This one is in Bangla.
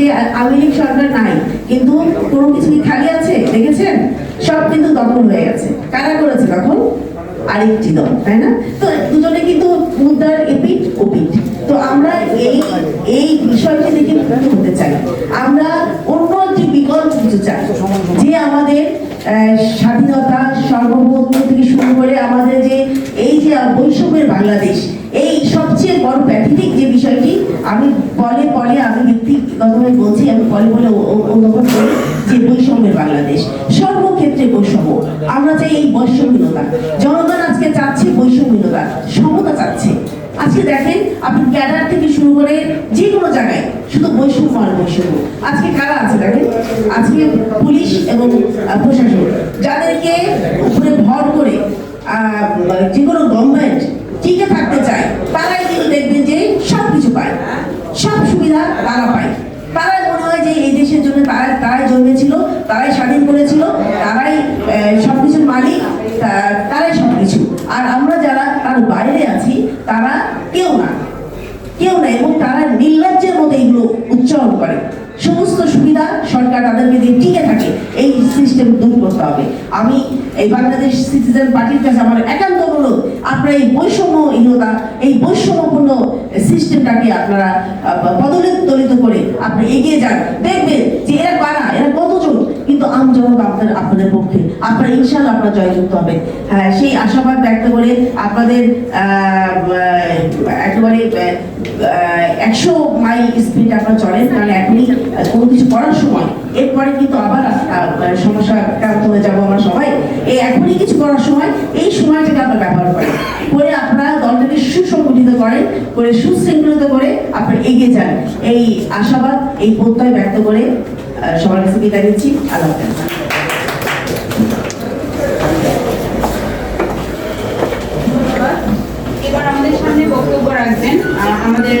যে আওয়ামী লীগ সরকার নাই, কিন্তু কোনো কিছু খালি আছে? দেখেছেন? সব কিন্তু দখল হয়ে গেছে। কারা করেছে দখল? আরেকটি দল, তাই না? তো দুজনে কিন্তু মুদ্রার এপিট ওপিট তো আমরা এই এই বিষয়টি থেকে মুক্ত হতে চাই। আমরা অন্য একটি বিকল্প কিছু চাই, যে আমাদের স্বাধীনতা, সার্বভৌমত্ব থেকে শুরু করে আমাদের যে এই যে বৈষম্যের বাংলাদেশ এই বড় প্যাথেটিক যে বিষয়টি, আমি পলে পলে আমি ব্যক্তিগতভাবে বলছি, আমি পলে ও- অনুভব করি যে বৈষম্যের বাংলাদেশ। সর্বক্ষেত্রে বৈষম্য। আমরা চাই এই বৈষম্যহীনতা। জনগণ আজকে চাচ্ছে বৈষম্যহীনতা। সমতা চাচ্ছে। আজকে দেখেন, আপনি ক্যাডার থেকে শুরু করে যে কোনো জায়গায় শুধু বৈষম্য আর বৈষম্য। আজকে কারা আছে দেখেন? আজকে পুলিশ এবং প্রশাসন। যাদেরকে উপরে ভর করে যে কোনো গভর্নমেন্ট টিকে থাকতে চায় তারাই কিন্তু দেখবেন যে সব কিছু পায় সব সুবিধা তারা পায়। তারাই মনে হয় যে এই দেশের জন্য তারা তারাই জন্মেছিল, তারাই স্বাধীন করেছিল, তারাই সবকিছুর মালিক তারাই সবকিছু। আর আমরা যারা তার বাইরে আছি, তারা কেউ না। কেউ না এবং তারা নির্লজ্জের মতো এগুলো উচ্চারণ করে। সমস্ত সুবিধা সরকার তাদেরকে দিয়ে টিকে থাকে, এই সিস্টেম দূর করতে হবে। আমি এই বাংলাদেশ সিটিজেন পার্টির কাছে আমার একান্ত অনুরোধ, আপনারা এই বৈষম্যহীনতা এই বৈষম্যপূর্ণ সিস্টেমটাকে আপনারা পদলিত করে আপনি এগিয়ে যান। দেখবেন যে এরা কারা? এরা কতজন? কিন্তু আমজনতা আপনাদের আপনাদের পক্ষে। আপনারা ইনশাল্লাহ আপনারা জয়যুক্ত হবে হ্যাঁ সেই আশাবাদ ব্যক্ত করে আপনাদের একেবারে একশো মাইল স্পিড আপনারা চলেন। কারণ এখনই কোনো কিছু করার সময়। এরপরে কিন্তু আবার আহ, সমস্যা ক্রান্ত হয়ে যাব আমরা সবাই। এই এখনই কিছু করার সময় এই সময়টাকে আপনারা ব্যবহার করেন। করে আপনারা দলটাকে সুসংগঠিত করেন, করে সুশৃঙ্খলিত করে আপনারা এগিয়ে যান। এই আশাবাদ, এই প্রত্যয় ব্যক্ত করে সবার কাছে বিদায় দিচ্ছি আল্লাহ এবার আমাদের সামনে বক্তব্য রাখবেন। আমাদের